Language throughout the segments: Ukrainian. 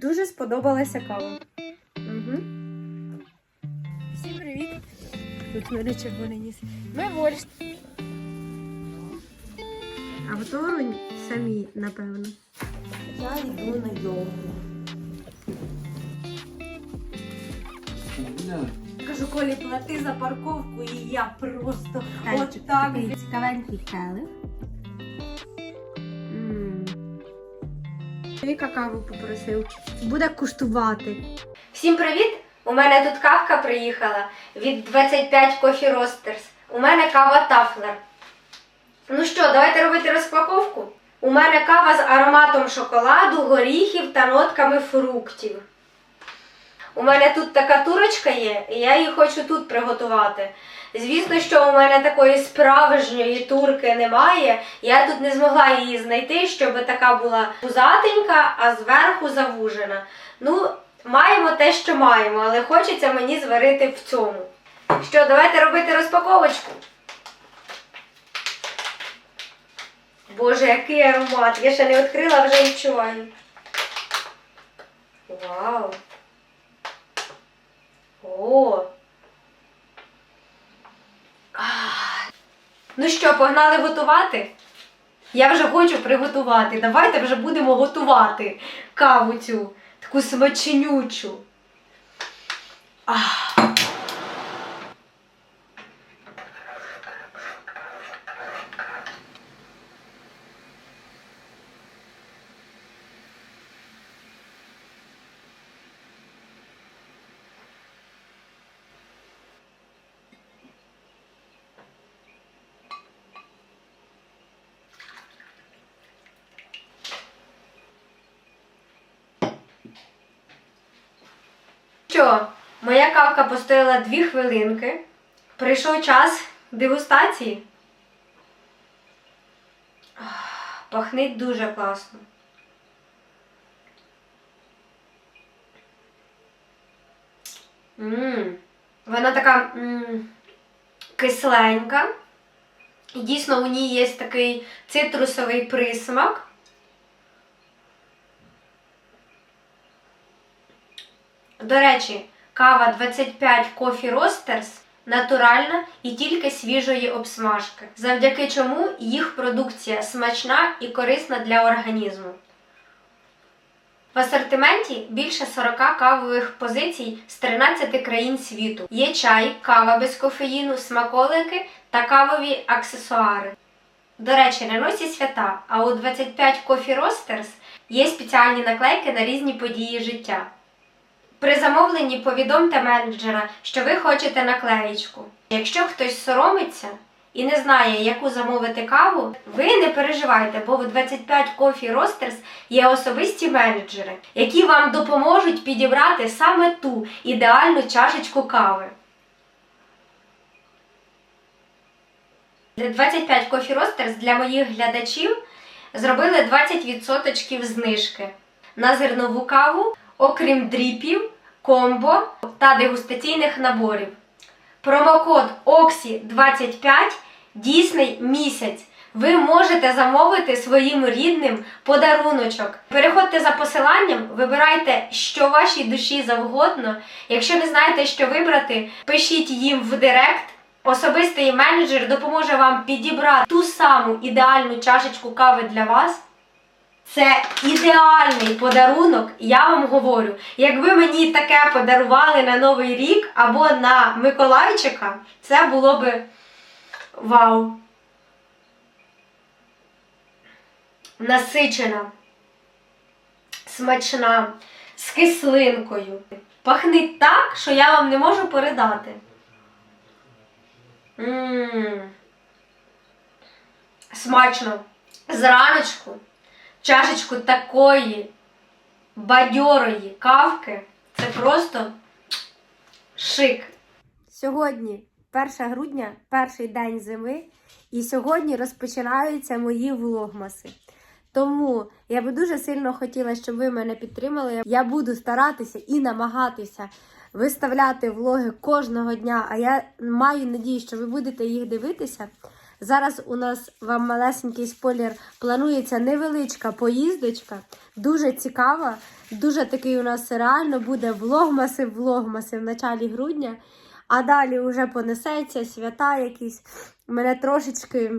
дуже сподобалася кава. Угу. Всім привіт! Тут в мене червоний ніс. Ми борщ. А в Торунь самі, напевно. Я йду на йогу. Кажу, Колі, плати за парковку, і я просто от так. цікавенький келих. Віка каву попросив. Буде куштувати. Всім привіт! У мене тут кавка приїхала від 25 Coffee Roasters. У мене кава Тафлер. Ну що, давайте робити розпаковку. У мене кава з ароматом шоколаду, горіхів та нотками фруктів. У мене тут така турочка є, і я її хочу тут приготувати. Звісно, що у мене такої справжньої турки немає. Я тут не змогла її знайти, щоб така була пузатенька, а зверху завужена. Ну, маємо те, що маємо, але хочеться мені зварити в цьому. Що, давайте робити розпаковочку. Боже, який аромат! Я ще не відкрила, вже відчуваю. Вау! О! Ну що, погнали готувати? Я вже хочу приготувати. Давайте вже будемо готувати каву цю, таку смаченючу. Ах. Що, моя кавка постояла дві хвилинки. Прийшов час дегустації. Пахнить дуже класно. Мм, вона така м, кисленька. І дійсно у ній є такий цитрусовий присмак. До речі, кава 25 Coffee Roasters натуральна і тільки свіжої обсмажки, завдяки чому їх продукція смачна і корисна для організму. В асортименті більше 40 кавових позицій з 13 країн світу. Є чай, кава без кофеїну, смаколики та кавові аксесуари. До речі, на носі свята, а у 25 Coffee Roasters є спеціальні наклейки на різні події життя. При замовленні повідомте менеджера, що ви хочете наклеєчку. Якщо хтось соромиться і не знає, яку замовити каву, ви не переживайте, бо в 25 Coffee Roasters є особисті менеджери, які вам допоможуть підібрати саме ту ідеальну чашечку кави. 25 Coffee Roasters для моїх глядачів зробили 20% знижки на зернову каву, окрім дріпів, комбо та дегустаційних наборів. Промокод OXY25 дійсний місяць. Ви можете замовити своїм рідним подаруночок. Переходьте за посиланням, вибирайте, що вашій душі завгодно. Якщо не знаєте, що вибрати, пишіть їм в директ. Особистий менеджер допоможе вам підібрати ту саму ідеальну чашечку кави для вас. Це ідеальний подарунок, я вам говорю. Якби мені таке подарували на Новий рік або на Миколайчика, це було би вау. Насичена, смачна, з кислинкою. Пахнить так, що я вам не можу передати. Ммм. Смачно. Зраночку чашечку такої бадьорої кавки. Це просто шик. Сьогодні 1 грудня, перший день зими, і сьогодні розпочинаються мої влогмаси. Тому я би дуже сильно хотіла, щоб ви мене підтримали. Я буду старатися і намагатися виставляти влоги кожного дня. А я маю надію, що ви будете їх дивитися. Зараз у нас вам малесенький спойлер. Планується невеличка поїздочка, дуже цікава. Дуже такий у нас реально буде влогмаси, влогмаси в началі грудня. А далі вже понесеться свята якісь. Мене трошечки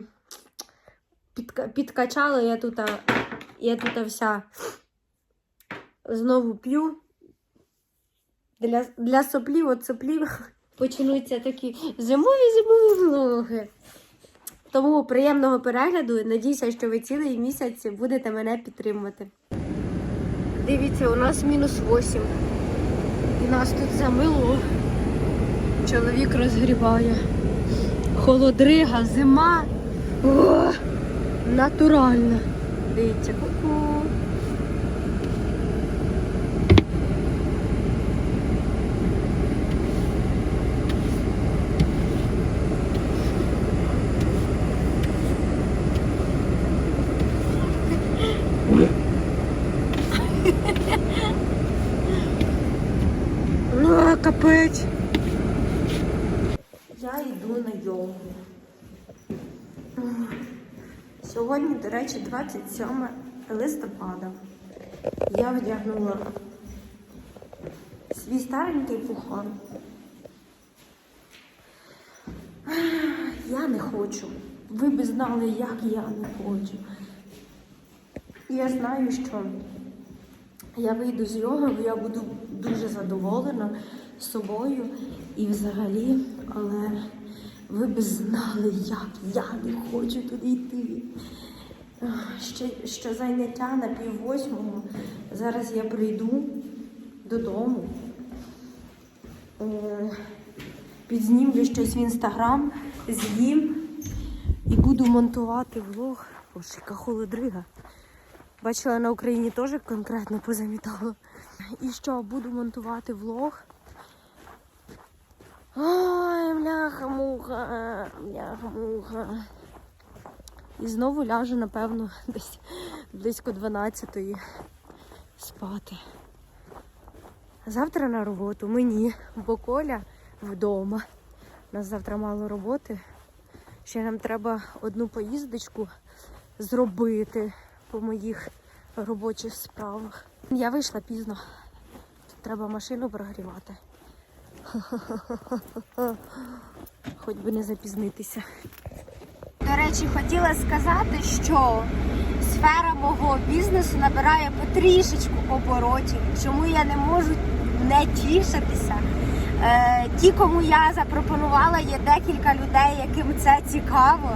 підкачало. Я тут, я тут вся знову п'ю. Для, для соплів, от соплів почнуться такі зимові зимові влоги. Тому приємного перегляду. Надіюся, що ви цілий місяць будете мене підтримувати. Дивіться, у нас мінус 8. І нас тут замило. Чоловік розгрібає. Холодрига, зима. О, натуральна. Дивіться, ку-ку. Ну, капець. Я йду на йогу. Сьогодні, до речі, 27 листопада. Я вдягнула свій старенький пухан. Я не хочу. Ви б знали, як я не хочу. Я знаю, що я вийду з йоги, я буду дуже задоволена собою і взагалі, але ви б знали, як я не хочу туди йти. Ще, ще заняття на пів восьмого. Зараз я прийду додому, е, підзнімлю щось в інстаграм, з'їм і буду монтувати влог. Боже, яка холодрига. Бачила, на Україні теж конкретно позамітало. І що, буду монтувати влог. Ой, бляха-муха, бляха-муха. І знову ляжу, напевно, десь близько 12-ї спати. Завтра на роботу мені, бо Коля вдома. У нас завтра мало роботи. Ще нам треба одну поїздочку зробити по моїх робочих справах. Я вийшла пізно. Треба машину прогрівати. Хоч би не запізнитися. Речі, хотіла сказати, що сфера мого бізнесу набирає потрішечку оборотів, чому я не можу не тішитися. Е, ті, кому я запропонувала, є декілька людей, яким це цікаво.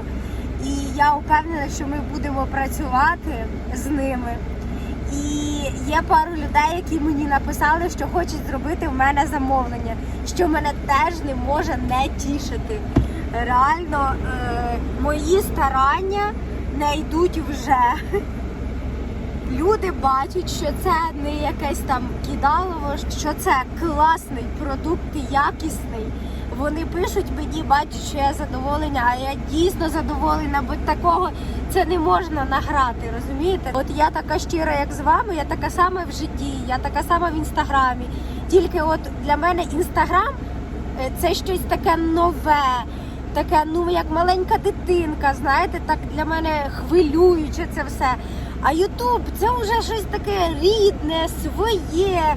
І я впевнена, що ми будемо працювати з ними. І є пару людей, які мені написали, що хочуть зробити в мене замовлення, що мене теж не може не тішити. Реально, е, мої старання не йдуть вже. Люди бачать, що це не якесь там кидалово, що це класний продукт, якісний. Вони пишуть мені, бачать, що я задоволена, а я дійсно задоволена, бо такого це не можна награти, розумієте? От я така щира, як з вами, я така сама в житті, я така сама в інстаграмі. Тільки от для мене інстаграм е, це щось таке нове, таке, ну як маленька дитинка, знаєте, так для мене хвилююче це все. А Ютуб це вже щось таке рідне, своє.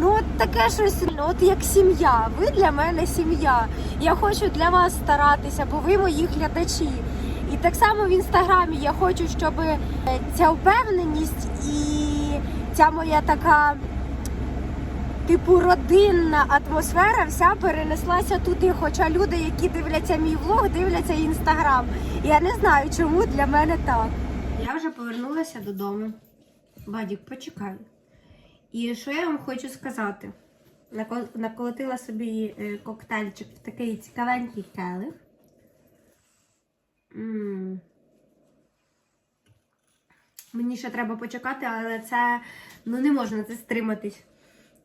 Ну, от таке щось, ну, от як сім'я. Ви для мене сім'я. Я хочу для вас старатися, бо ви мої глядачі. І так само в інстаграмі я хочу, щоб е, ця впевненість і ця моя така типу родинна атмосфера вся перенеслася туди. Хоча люди, які дивляться мій влог, дивляться інстаграм. Я не знаю, чому для мене так. Я вже повернулася додому. Бадік, почекай. І що я вам хочу сказати? Наколотила собі е, коктейльчик в такий цікавенький келих. М. Мені ще треба почекати, але це ну не можна це стриматись.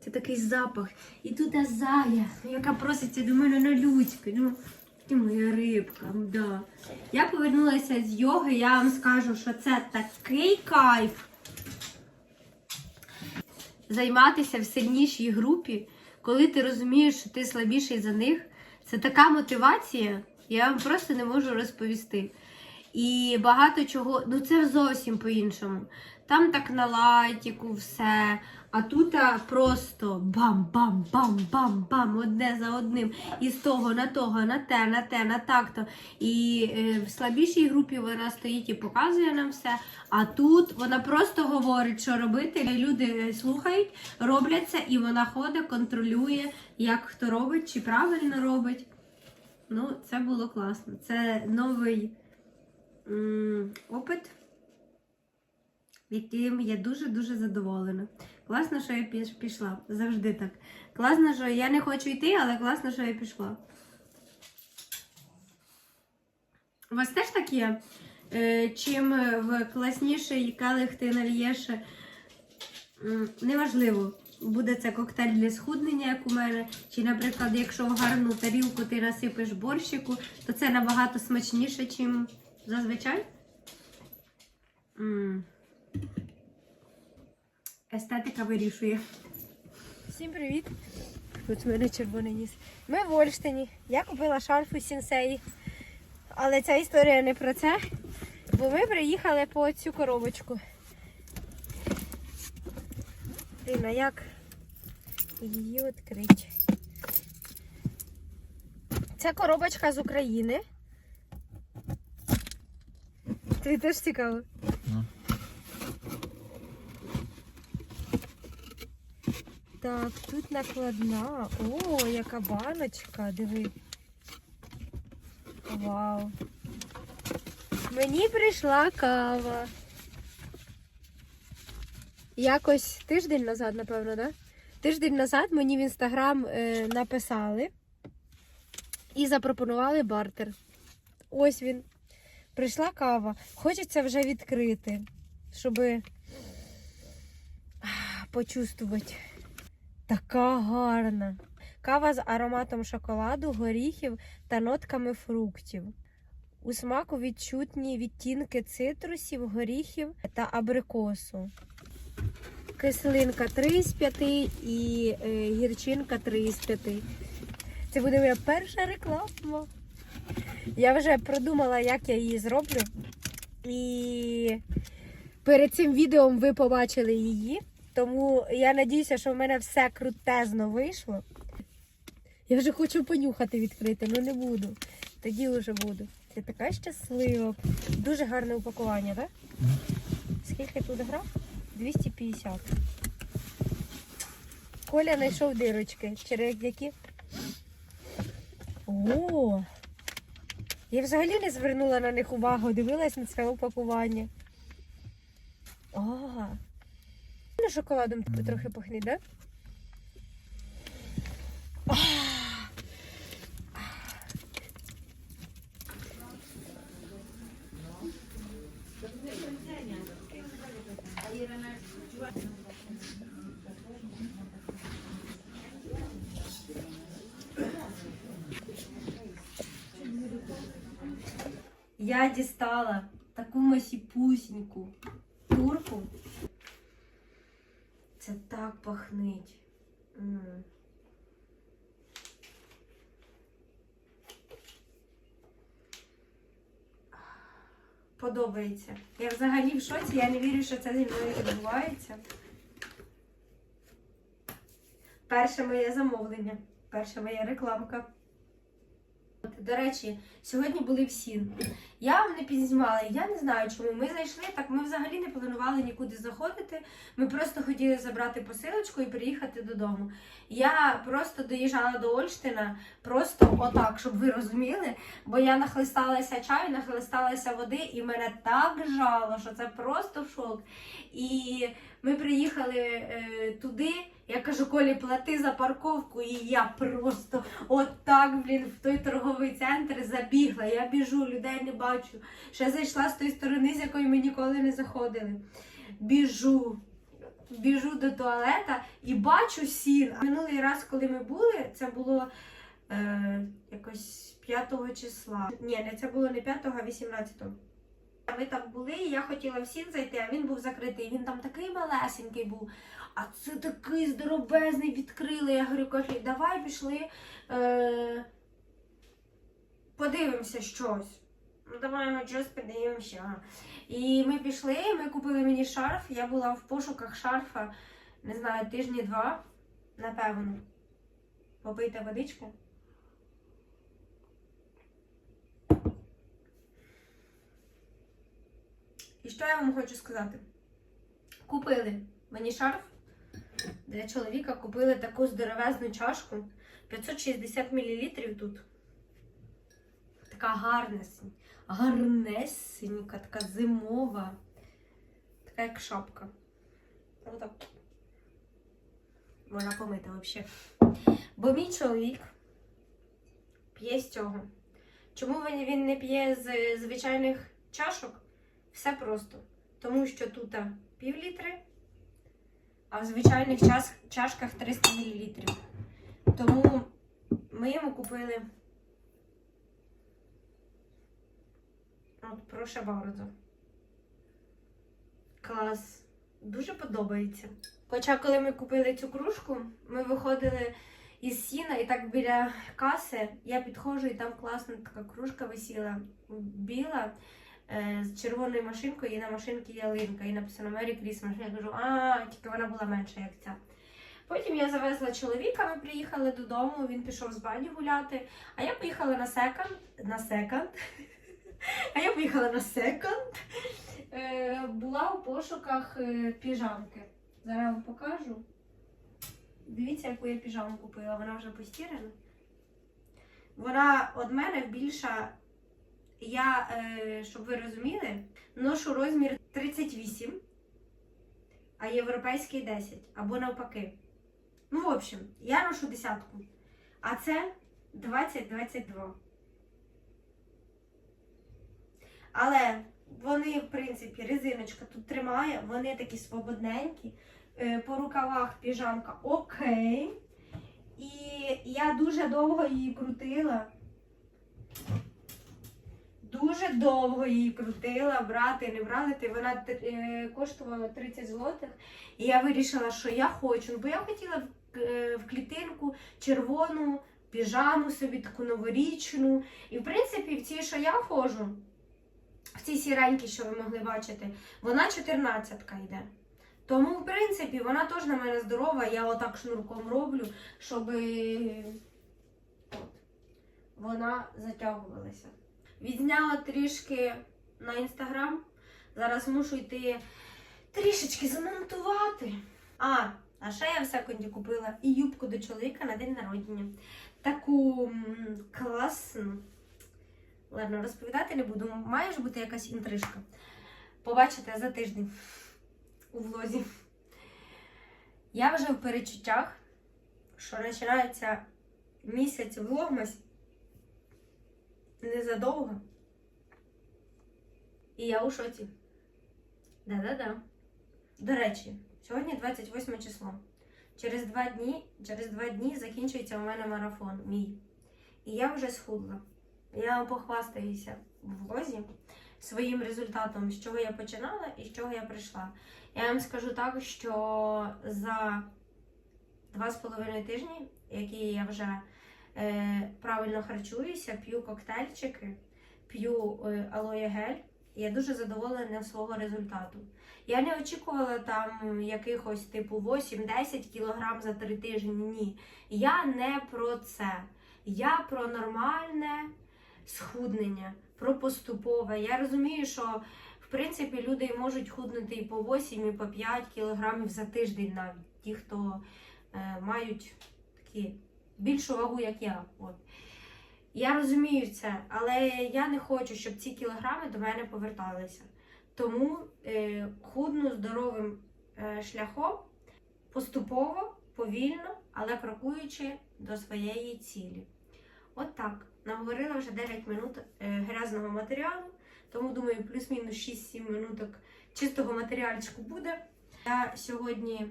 Це такий запах. І тут зая, яка проситься до мене на людськи. Ну, ти моя рибка, да. Я повернулася з йоги, я вам скажу, що це такий кайф. Займатися в сильнішій групі, коли ти розумієш, що ти слабіший за них, це така мотивація. Я вам просто не можу розповісти. І багато чого, ну це зовсім по-іншому. Там так на лайтіку все, а тут просто бам-бам-бам-бам-бам, одне за одним. І з того на того, на те, на те, на так-то. І е, в слабішій групі вона стоїть і показує нам все. А тут вона просто говорить, що робити. Люди слухають, роблять це, і вона ходить, контролює, як хто робить, чи правильно робить. Ну, це було класно. Це новий опит, яким я дуже-дуже задоволена. Класно, що я пішла. Завжди так. Класно, що я не хочу йти, але класно, що я пішла. У вас теж так є? Е, Чим в класніший келих ти нальєш, неважливо, буде це коктейль для схуднення, як у мене, чи, наприклад, якщо в гарну тарілку ти насипеш борщику, то це набагато смачніше, ніж зазвичай. Естетика вирішує. Всім привіт! Тут в мене червоний ніс. Ми в Ольштині. Я купила шарф у сінсеї. Але ця історія не про це. Бо ми приїхали по цю коробочку. Блін, а як її відкрити? Це коробочка з України. Тобі теж цікаво? Ну. Так, тут накладна. О, яка баночка, диви. Вау. Мені прийшла кава. Якось тиждень назад, напевно, да? Тиждень назад мені в інстаграм е, написали і запропонували бартер. Ось він. Прийшла кава. Хочеться вже відкрити, щоб почувствувати. Така гарна. Кава з ароматом шоколаду, горіхів та нотками фруктів. У смаку відчутні відтінки цитрусів, горіхів та абрикосу. Кислинка 3 з 5 і е, гірчинка 3 з 5. Це буде моя перша реклама. Я вже продумала, як я її зроблю. І перед цим відео ви побачили її. Тому я надіюся, що в мене все крутезно вийшло. Я вже хочу понюхати відкрити, але не буду. Тоді вже буду. Я така щаслива. Дуже гарне упакування, так? Скільки тут грам? 250. Коля знайшов дирочки. Через які? О! Я взагалі не звернула на них увагу, дивилась на це упакування. Ага. на шоколадом трохи пахне, да? Я дістала таку масіпусіньку турку. Це так пахнить. М. Подобається. Я взагалі в шоці, я не вірю, що це зі мною відбувається. Перше моє замовлення, перша моя рекламка. До речі, сьогодні були всі. Я вам не підзнімала, я не знаю, чому ми зайшли. Так ми взагалі не планували нікуди заходити. Ми просто хотіли забрати посилочку і приїхати додому. Я просто доїжджала до Ольштина, просто отак, щоб ви розуміли. Бо я нахлисталася чаю, нахлисталася води, і мене так жало, що це просто шок. І ми приїхали е, туди. Я кажу, Колі, плати за парковку, і я просто отак, блін, в той торговий центр забігла. Я біжу, людей не бачу. Ще зайшла з тої сторони, з якої ми ніколи не заходили. Біжу. Біжу до туалета і бачу сін. Минулий раз, коли ми були, це було е, якось 5 числа. Ні, не це було не 5, а 18. Ми там були, і я хотіла в сін зайти, а він був закритий. Він там такий малесенький був. А це такий здоровезний відкрили. Я говорю, Кофі, давай пішли. Е, подивимося щось. Ну, давай ми щось подивимося. І ми пішли, ми купили мені шарф. Я була в пошуках шарфа, не знаю, тижні два, напевно. Попийте водичку. І що я вам хочу сказати? Купили мені шарф для чоловіка, купили таку здоровезну чашку. 560 мл тут. Така гарнесенька, гарнесенька, така зимова. Така як шапка. Отак. Можна помити взагалі. Бо мій чоловік п'є з цього. Чому він не п'є з звичайних чашок? Все просто. Тому що тут пів літри, а в звичайних чашках 300 мл. Тому ми йому купили. От, прошу bardzo. Клас. Дуже подобається. Хоча, коли ми купили цю кружку, ми виходили із сіна і так біля каси я підходжу, і там класна така кружка висіла біла з червоною машинкою, і на машинці ялинка, і написано Merry Christmas. Я кажу, а, тільки вона була менша, як ця. Потім я завезла чоловіка, ми приїхали додому, він пішов з бані гуляти, а я поїхала на секонд. На секонд. А я поїхала на секонд. Е, була у пошуках е, піжамки. Зараз вам покажу. Дивіться, яку я піжаму купила. Вона вже постірана. Вона від мене більша. Я, е, щоб ви розуміли, ношу розмір 38, а європейський 10. Або навпаки. Ну, в общем, я ношу десятку. А це 20-22. Але вони, в принципі, резиночка тут тримає, вони такі свободненькі. Е, По рукавах піжамка окей. І я дуже довго її крутила. Дуже довго її крутила, брати, не брати. Вона е, коштувала 30 злотих. І я вирішила, що я хочу. Бо я хотіла в, е, в клітинку червону піжаму собі, таку новорічну. І в принципі, в цій, що я ходжу, в цій сіренькій, що ви могли бачити, вона 14-ка йде. Тому, в принципі, вона теж на мене здорова, я отак шнурком роблю, щоб вона затягувалася. Відзняла трішки на інстаграм. Зараз мушу йти трішечки замонтувати. А, а ще я в секунді купила і юбку до чоловіка на день народження. Таку класну. Ладно, розповідати не буду. Має ж бути якась інтрижка. Побачите за тиждень у влозі. Я вже в перечуттях, що починається місяць влогмась незадовго. І я у шоці. Да-да-да. До речі, сьогодні 28 число. Через два дні, через два дні закінчується у мене марафон мій. І я вже схудла. Я похвастаюся в влозі своїм результатом, з чого я починала і з чого я прийшла. Я вам скажу так, що за два з половиною тижні, які я вже правильно харчуюся, п'ю коктейльчики, п'ю е, алоє гель, я дуже задоволена свого результату. Я не очікувала там якихось типу 8-10 кілограм за три тижні. Ні. Я не про це. Я про нормальне схуднення, про поступове. Я розумію, що в принципі люди можуть худнути і по 8, і по 5 кілограмів за тиждень навіть. Ті, хто е, мають такі більшу вагу, як я. От. Я розумію це, але я не хочу, щоб ці кілограми до мене поверталися. Тому е, худну здоровим е, шляхом поступово, повільно, але крокуючи до своєї цілі. От так. Наговорила вже 9 минут е, грязного матеріалу, тому думаю, плюс-мінус 6-7 минуток чистого матеріальчику буде. Я сьогодні,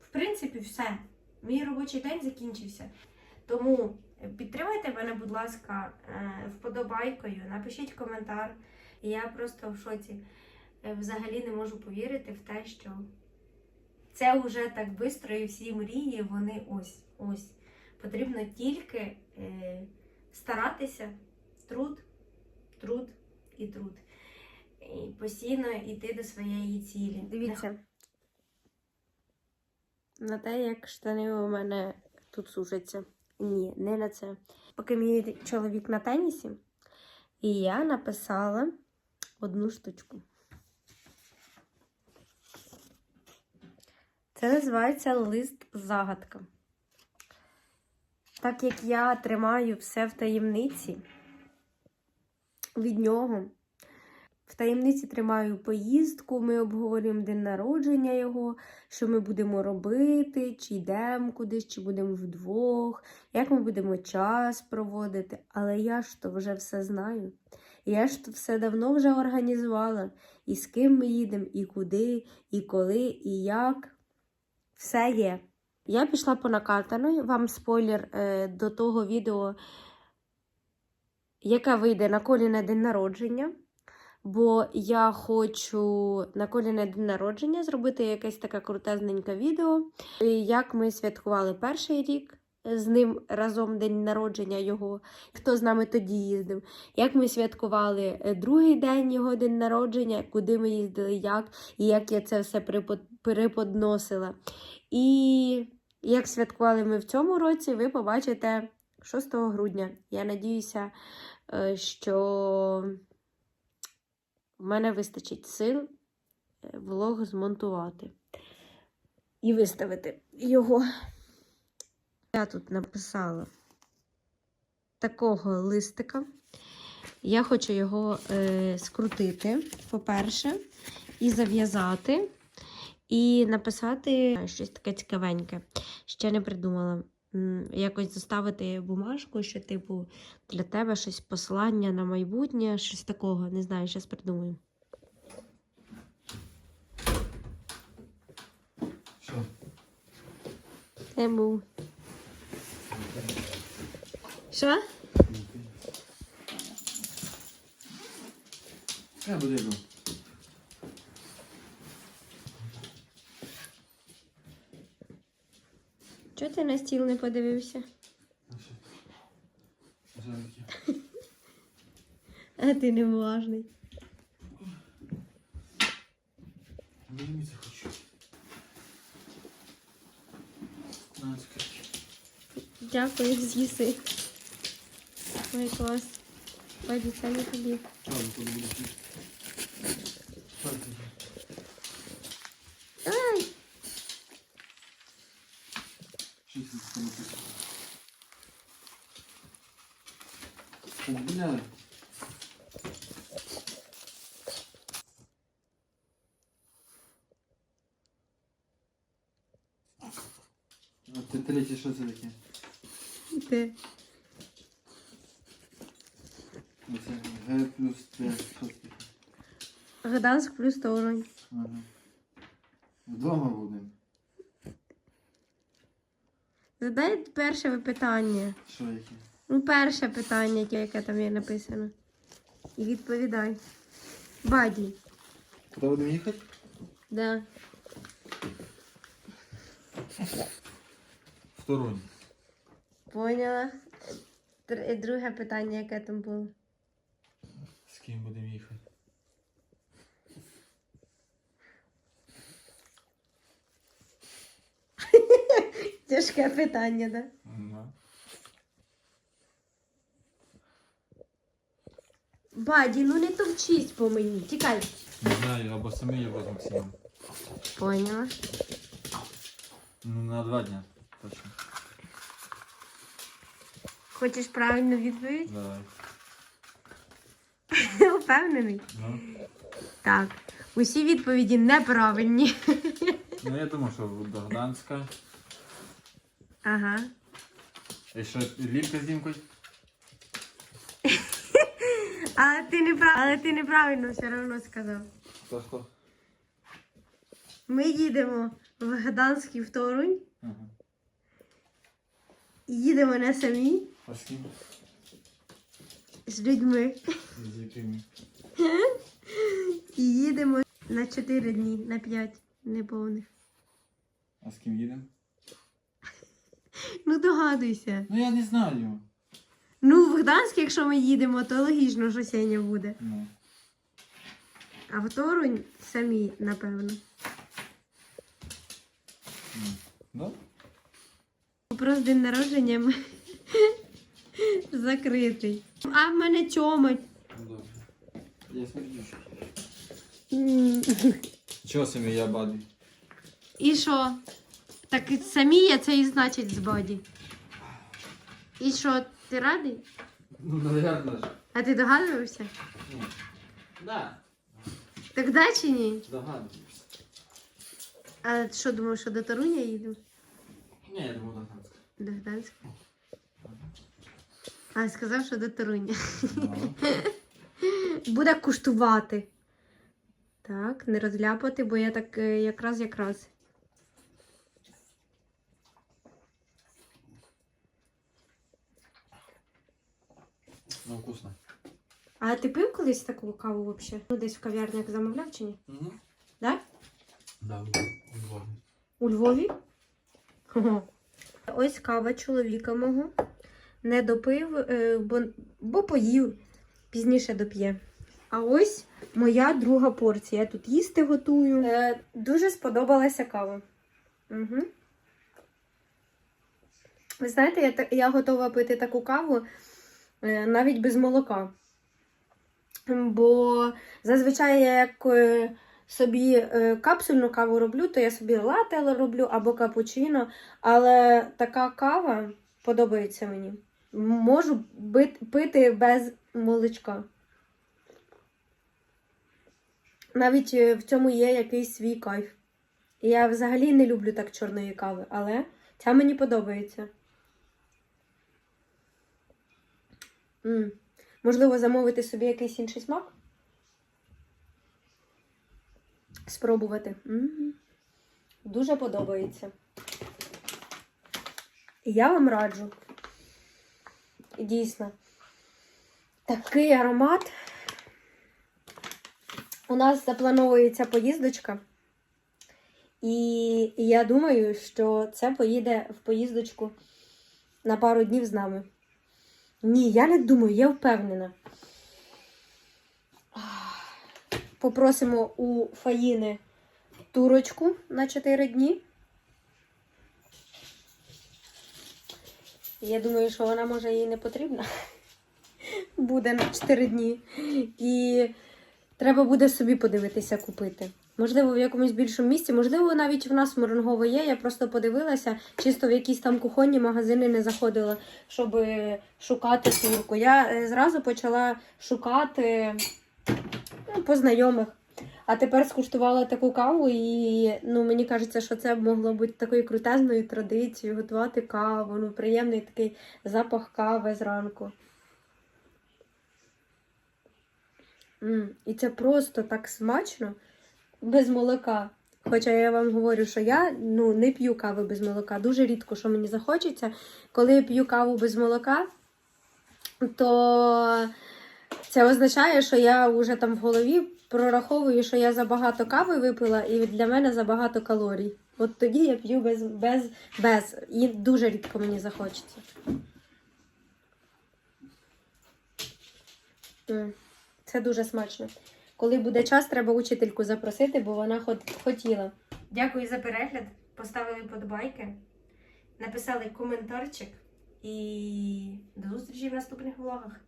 в принципі, все. Мій робочий день закінчився. Тому підтримайте мене, будь ласка, е, вподобайкою, напишіть коментар. Я просто в шоці. Е, Взагалі не можу повірити в те, що це вже так швидко і всі мрії, вони ось ось. Потрібно тільки е, старатися, труд, труд і труд. І постійно йти до своєї цілі. Дивіться. На те, як штани у мене тут сушаться. Ні, не на це. Поки мій чоловік на тенісі, і я написала одну штучку. Це називається лист загадка. Так як я тримаю все в таємниці від нього, в таємниці тримаю поїздку, ми обговорюємо день народження його, що ми будемо робити, чи йдемо кудись, чи будемо вдвох, як ми будемо час проводити. Але я ж то вже все знаю. Я ж то все давно вже організувала. І з ким ми їдемо, і куди, і коли, і як. Все є. Я пішла по накатаної. Вам спойлер е, до того відео, яке вийде на колі на день народження. Бо я хочу на колі на день народження зробити якесь таке крутезненьке відео, як ми святкували перший рік з ним разом день народження його, хто з нами тоді їздив, як ми святкували е, другий день його день народження, куди ми їздили, як, і як я це все переподносила. І як святкували ми в цьому році, ви побачите 6 грудня. Я надіюся, е, що в мене вистачить сил е, влог змонтувати і виставити його. Я тут написала такого листика. Я хочу його е, скрутити, по-перше, і зав'язати, і написати щось таке цікавеньке. Ще не придумала. Якось заставити бумажку, що, типу, для тебе щось послання на майбутнє, щось такого. Не знаю, щось придумаю. Що? Це був. Що? Я буду Чого ти на стіл не подивився? А ти хочу. На. Дякую, з'їси. Ой, клас. Пойди, це не тобі. Що ви тут будете? Що це? Ай! Що це таке написано? Бля. А ти третє, що це таке? Ти. Оце Г плюс Т. Що це таке? Гданськ плюс Торонь. Ага. Вдома будемо. Задай перше питання. Що яке? Ну, перше питання, яке- там є написано. І відповідай. Баді. Куди будемо їхати? Да. Сторонні. Поняла. Др- Друге питання, яке там було. З ким будемо їхати? Тяжке питання, да? Ага. Баді, ну не товчись по мені. Тікай. Не знаю, або самі, або з Максимом. Поняла. Ну, на два дня. Точно. Хочеш правильну відповідь? Давай. Впевнений? Ну, Так. Усі відповіді неправильні. ну я думаю, що до Гданська. Ага. І що, Лілька з Дімкою? Але ти не прав... Але ти неправильно все одно сказав. Хто хто? Ми їдемо в Гданський в Торунь, Ага. їдемо не самі А з ким? з людьми. З якими? І їдемо на 4 дні, на 5 неповних. А з ким їдемо? Ну догадуйся. Ну я не знаю. Ну, в Гданськ, якщо ми їдемо, то логічно, що Сеня буде. Ну. А в Торунь самі, напевно. Да? Просто день народження ми- закритий. А в мене тьомать. Добре. Я смердю. Чого самі я баді? І що? Так самі я це і значить з боді. І що, ти радий? Ну, наверное ж. А ти догадувався? Да. Так да чи ні? Догадуюсь. А що думав, що до Торуня їду? Ні, я думав догадуюсь. До Гданська. А сказав, що до Торуня. Ну. Буде куштувати. Так, не розляпати, бо я так е, якраз якраз. Ну, вкусно. А ти пив колись таку каву взагалі? Ну, десь в кав'ярнях замовляв чи ні? Угу. Да? Да. У Львові? Ого. Ось кава чоловіка мого. Не допив, е, бо, бо поїв, пізніше доп'є. А ось моя друга порція. Я тут їсти готую. Е, дуже сподобалася кава. Угу. Ви знаєте, я, я готова пити таку каву навіть без молока. Бо зазвичай я як е, собі е, капсульну каву роблю, то я собі лате роблю або капучино. Але така кава подобається мені. Можу пити без молочка. Навіть е, в цьому є якийсь свій кайф. Я взагалі не люблю так чорної кави, але ця мені подобається. М Можливо, замовити собі якийсь інший смак? Спробувати. м Дуже подобається. Я вам раджу. Дійсно. Такий аромат. У нас заплановується поїздочка. І я думаю, що це поїде в поїздочку на пару днів з нами. Ні, я не думаю, я впевнена. Попросимо у Фаїни турочку на 4 дні. Я думаю, що вона може їй не потрібна. Буде на 4 дні. І треба буде собі подивитися купити. Можливо, в якомусь більшому місці, можливо, навіть в нас Морнгово є. Я просто подивилася, чисто в якісь там кухонні магазини не заходила, щоб е, шукати турку. Я е, зразу почала шукати ну, по знайомих. А тепер скуштувала таку каву, і ну, мені кажеться, що це могло бути такою крутезною традицією готувати каву. Ну, приємний такий запах кави зранку. М, І це просто так смачно, без молока. Хоча я вам говорю, що я ну, не п'ю кави без молока. Дуже рідко, що мені захочеться. Коли я п'ю каву без молока, то це означає, що я вже там в голові прораховую, що я забагато кави випила, і для мене забагато калорій. От тоді я п'ю без, без, без. І дуже рідко мені захочеться. Це дуже смачно. Коли буде час, треба учительку запросити, бо вона хот- хотіла. Дякую за перегляд. Поставили подобайки, написали коментарчик і до зустрічі в наступних влогах.